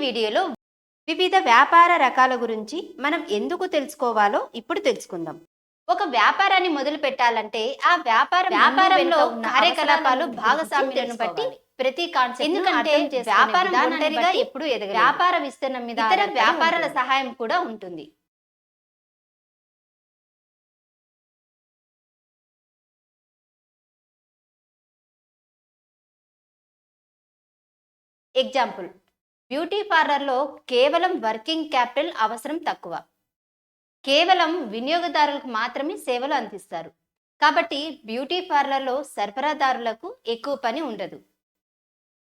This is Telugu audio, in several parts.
వీడియోలో వివిధ వ్యాపార రకాల గురించి మనం ఎందుకు తెలుసుకోవాలో ఇప్పుడు తెలుసుకుందాం. ఒక వ్యాపారాన్ని మొదలు పెట్టాలంటే ఆ వ్యాపార వ్యాపారంలో కార్యకలాపాలు భాగస్వామ్యాలను బట్టి ప్రతి కాన్సెప్ట్ ఎందుకంటే వ్యాపారం ఒంటరిగా ఎప్పుడు ఎదగ వ్యాపార విస్తరణ మీద ఇతర వ్యాపారాల సహాయం కూడా ఉంటుంది. ఎగ్జాంపుల్ బ్యూటీ పార్లర్లో కేవలం వర్కింగ్ క్యాపిటల్ అవసరం తక్కువ. కేవలం వినియోగదారులకు మాత్రమే సేవలు అందిస్తారు. కాబట్టి బ్యూటీ పార్లర్లో సరఫరాదారులకు ఎక్కువ పని ఉండదు.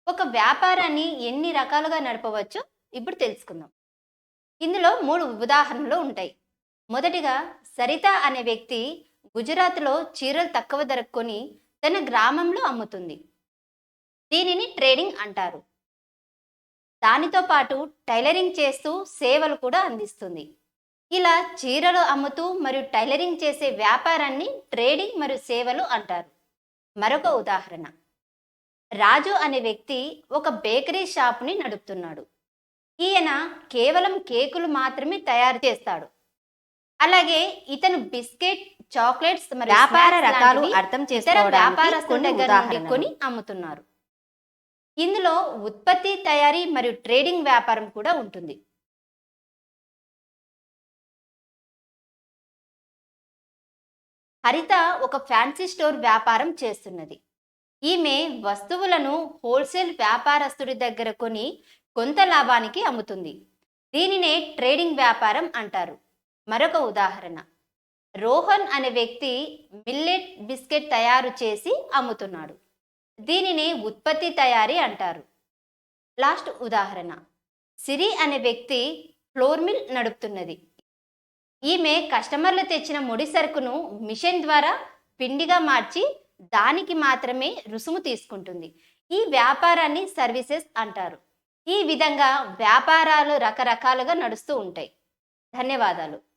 ఒక వ్యాపారాన్ని ఎన్ని రకాలుగా నడపవచ్చో ఇప్పుడు తెలుసుకుందాం. ఇందులో మూడు ఉదాహరణలు ఉంటాయి. మొదటిగా సరిత అనే వ్యక్తి గుజరాత్లో చీరలు తక్కువ ధరకు కొని తన గ్రామంలో అమ్ముతుంది. దీనిని ట్రేడింగ్ అంటారు. దానితో పాటు టైలరింగ్ చేస్తూ సేవలు కూడా అందిస్తుంది. ఇలా చీరలు అమ్ముతూ మరియు టైలరింగ్ చేసే వ్యాపారాన్ని ట్రేడింగ్ మరియు సేవలు అంటారు. మరొక ఉదాహరణ. రాజు అనే వ్యక్తి ఒక బేకరీ షాప్ని నడుపుతున్నాడు. ఈయన కేవలం కేకులు మాత్రమే తయారు చేస్తాడు. అలాగే ఇతను బిస్కెట్ చాక్లెట్స్ వ్యాపార రకాలు అర్థం చేసే వ్యాపారస్తుల దగ్గర కొని అమ్ముతున్నారు. ఇందులో ఉత్పత్తి తయారీ మరియు ట్రేడింగ్ వ్యాపారం కూడా ఉంటుంది. హరిత ఒక ఫ్యాన్సీ స్టోర్ వ్యాపారం చేస్తున్నది. ఈమె వస్తువులను హోల్సేల్ వ్యాపారస్తుడి దగ్గర కొని కొంత లాభానికి అమ్ముతుంది. దీనినే ట్రేడింగ్ వ్యాపారం అంటారు. మరొక ఉదాహరణ. రోహన్ అనే వ్యక్తి మిల్లెట్ బిస్కెట్ తయారు చేసి అమ్ముతున్నాడు. దీనిని ఉత్పత్తి తయారీ అంటారు. లాస్ట్ ఉదాహరణ. సిరి అనే వ్యక్తి ఫ్లోర్ మిల్ నడుపుతున్నది. ఈమె కస్టమర్లు తెచ్చిన ముడి సరుకును మిషన్ ద్వారా పిండిగా మార్చి దానికి మాత్రమే రుసుము తీసుకుంటుంది. ఈ వ్యాపారాన్ని సర్వీసెస్ అంటారు. ఈ విధంగా వ్యాపారాలు రకరకాలుగా నడుస్తూ ఉంటాయి. ధన్యవాదాలు.